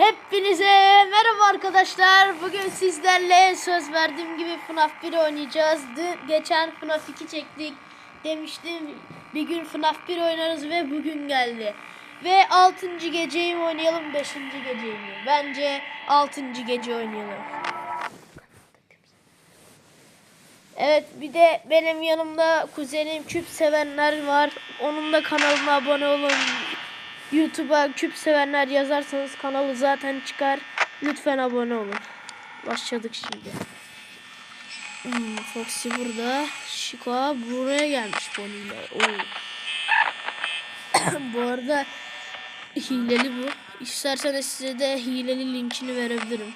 Hepinize merhaba arkadaşlar. Bugün sizlerle söz verdiğim gibi FNAF 1 oynayacağız. Dün, geçen FNAF 2 çektik. Demiştim bir gün FNAF 1 oynarız ve bugün geldi. Ve 6. geceyi mi oynayalım 5. geceyi mi? Bence 6. gece oynayalım. Evet bir de benim yanımda kuzenim küp sevenler var. Onun da kanalına abone olun. YouTube'a küp sevenler yazarsanız kanalı zaten çıkar. Lütfen abone olun. Başladık şimdi. Hmm, Foxy burada. Chica buraya gelmiş Bonnie ile. Oo. bu arada hileli bu. İsterseniz size de hileli linkini verebilirim.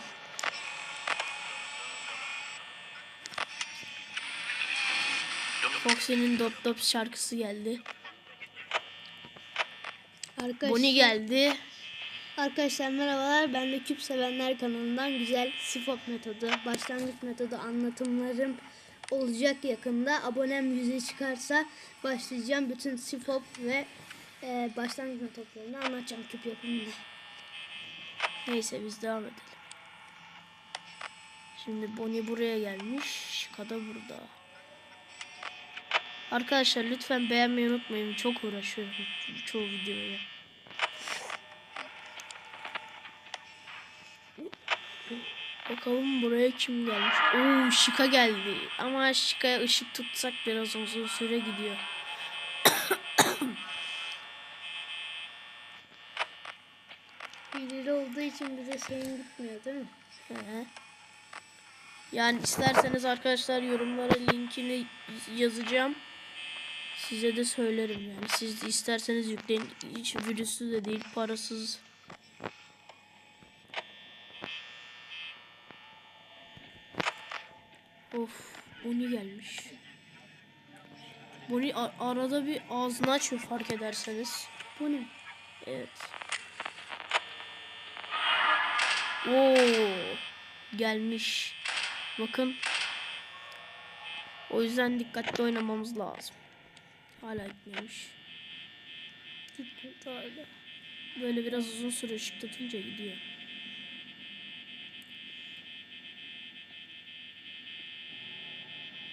Foxy'nin Dop Dop şarkısı geldi. Arkadaş, Bonnie geldi. Arkadaşlar merhabalar. Ben de Küp Sevenler kanalından güzel sifop metodu, başlangıç metodu anlatımlarım olacak yakında. Abonem yüze çıkarsa başlayacağım. Bütün sifop ve e, başlangıç metodlarını anlatacağım küp yapımında. Neyse biz devam edelim. Şimdi Bonnie buraya gelmiş. Şika da burada. Arkadaşlar lütfen beğenmeyi unutmayın. Çok uğraşıyorum çoğu videoya. Bakalım buraya kim gelmiş. Oo Şika geldi. Ama Şika'ya ışık tutsak biraz uzun süre gidiyor. Hileli olduğu için bize şeyin gitmiyor değil mi? Hı hı. Yani isterseniz arkadaşlar yorumlara linkini yazacağım. Size de söylerim yani. Siz isterseniz yükleyin. Hiç virüslü de değil, parasız. Of, Bonnie gelmiş. Bonnie arada bir ağzını açıyor fark ederseniz. Bu ne? Evet. Oo, gelmiş. Bakın. O yüzden dikkatli oynamamız lazım. Hala gitmemiş. Gitmiyor hala. Böyle biraz uzun süre ışık tutunca gidiyor.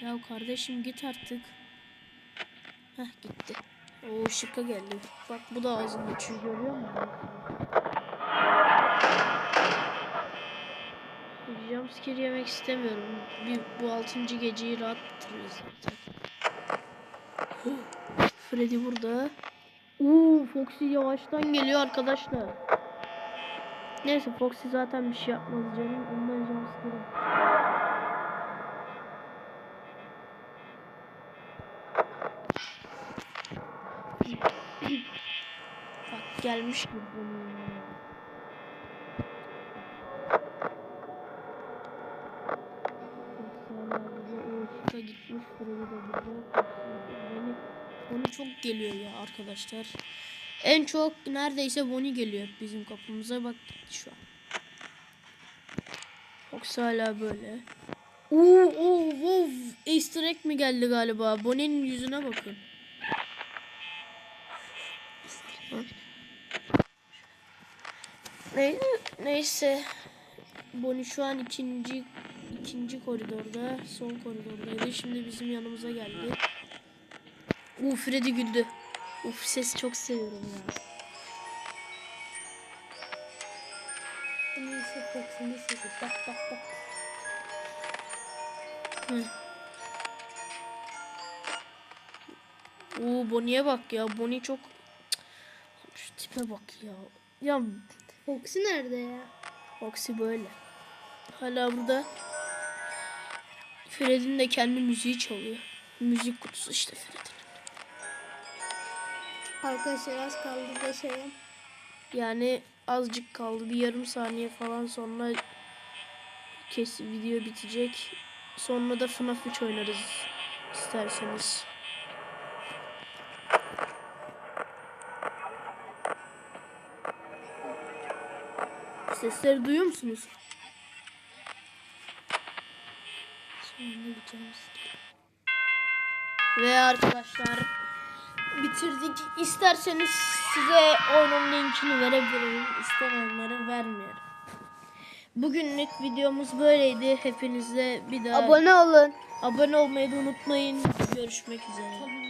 Ya kardeşim git artık. Heh gitti. O ışıka geldi. Bak bu da ağzını açıyor görüyor musun? Jumpscare yemek istemiyorum. Bir, bu altıncı geceyi rahat bitiririz zaten. Freddy burada. Oo, Foxy yavaştan geliyor arkadaşlar. Neyse Foxy zaten bir şey yapmaz canım. Ondan jumpscare. Bak gelmiş gibi bunun. Gitmiş Freddy de burada. Çok geliyor ya arkadaşlar. En çok neredeyse Bonnie geliyor bizim kapımıza. Bak şu an. Fox hala böyle. Oo, oo, oo. Easter egg mi geldi galiba? Bonnie'nin yüzüne bakın. Ne, neyse. Bonnie şu an ikinci ikinci koridorda, son koridordaydı. Şimdi bizim yanımıza geldi. Uu Freddy güldü. Uf ses çok seviyorum ya. Neyse sesi. Bak bak bak. Hı. Oo Bonnie'ye bak ya. Bonnie çok şu tipe bak ya. Ya Foxy nerede ya? Foxy böyle. Hala burada. Freddy'nin de kendi müziği çalıyor. Müzik kutusu işte Freddy'nin. Arkadaşlar az kaldı şey. Yani azıcık kaldı. Bir yarım saniye falan sonra kes video bitecek. Sonra da FNAF 3 oynarız isterseniz. Sesleri duyuyor musunuz? Ve arkadaşlar bitirdik. İsterseniz size oyunun linkini verebilirim istemeyenlere vermiyorum. Bugünlük videomuz böyleydi. Hepinize bir daha Abone olun. abone olmayı da unutmayın. Görüşmek üzere.